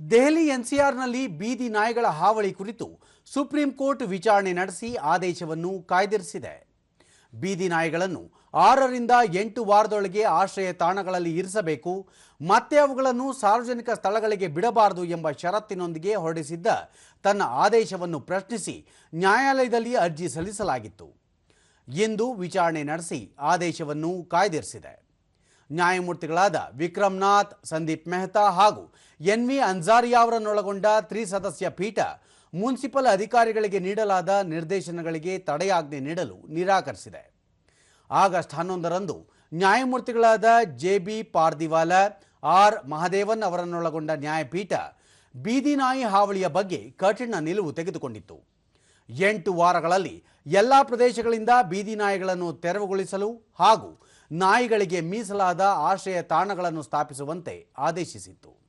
ದೆಹಲಿ ಎನ್ಸಿಆರ್ನಲ್ಲಿ ಬೀದಿ ನಾಯಿಗಳ ಹಾವಳಿ ಕುರಿತು ಸುಪ್ರೀಂ ಕೋರ್ಟ್ ವಿಚಾರಣೆ ನಡೆಸಿ ಆದೇಶವನ್ನು ಕಾಯ್ದಿರಿಸಿದೆ. ಬೀದಿ ನಾಯಿಗಳನ್ನು ಆರರಿಂದ ಎಂಟು ವಾರದೊಳಗೆ ಆಶ್ರಯ ತಾಣಗಳಲ್ಲಿ ಇರಿಸಬೇಕು, ಮತ್ತೆ ಅವುಗಳನ್ನು ಸಾರ್ವಜನಿಕ ಸ್ಥಳಗಳಿಗೆ ಬಿಡಬಾರದು ಎಂಬ ಷರತ್ತಿನೊಂದಿಗೆ ಹೊರಡಿಸಿದ್ದ ತನ್ನ ಆದೇಶವನ್ನು ಪ್ರಶ್ನಿಸಿ ನ್ಯಾಯಾಲಯದಲ್ಲಿ ಅರ್ಜಿ ಸಲ್ಲಿಸಲಾಗಿತ್ತು. ಇಂದು ವಿಚಾರಣೆ ನಡೆಸಿ ಆದೇಶವನ್ನು ಕಾಯ್ದಿರಿಸಿದೆ. ನ್ಯಾಯಮೂರ್ತಿಗಳಾದ ವಿಕ್ರಮ್ನಾಥ್, ಸಂದೀಪ್ ಮೆಹ್ತಾ ಹಾಗೂ ಎನ್ ವಿ ಅನ್ಸಾರಿಯಾ ಅವರನ್ನೊಳಗೊಂಡ ತ್ರಿಸದಸ್ಯ ಪೀಠ ಮುನ್ಸಿಪಲ್ ಅಧಿಕಾರಿಗಳಿಗೆ ನೀಡಲಾದ ನಿರ್ದೇಶನಗಳಿಗೆ ತಡೆಯಾಜ್ಞೆ ನೀಡಲು ನಿರಾಕರಿಸಿದೆ. ಆಗಸ್ಟ್ ಹನ್ನೊಂದರಂದು ನ್ಯಾಯಮೂರ್ತಿಗಳಾದ J B Pardiwala, R Mahadevan ಅವರನ್ನೊಳಗೊಂಡ ನ್ಯಾಯಪೀಠ ಬೀದಿನಾಯಿ ಹಾವಳಿಯ ಬಗ್ಗೆ ಕಠಿಣ ನಿಲುವು ತೆಗೆದುಕೊಂಡಿತ್ತು. ಎಂಟು ವಾರಗಳಲ್ಲಿ ಎಲ್ಲ ಪ್ರದೇಶಗಳಿಂದ ಬೀದಿ ನಾಯಿಗಳನ್ನು ತೆರವುಗೊಳಿಸಲು ಹಾಗೂ ನಾಯಿಗಳಿಗೆ ಮೀಸಲಾದ ಆಶ್ರಯ ತಾಣಗಳನ್ನು ಸ್ಥಾಪಿಸುವಂತೆ ಆದೇಶಿಸಿತ್ತು.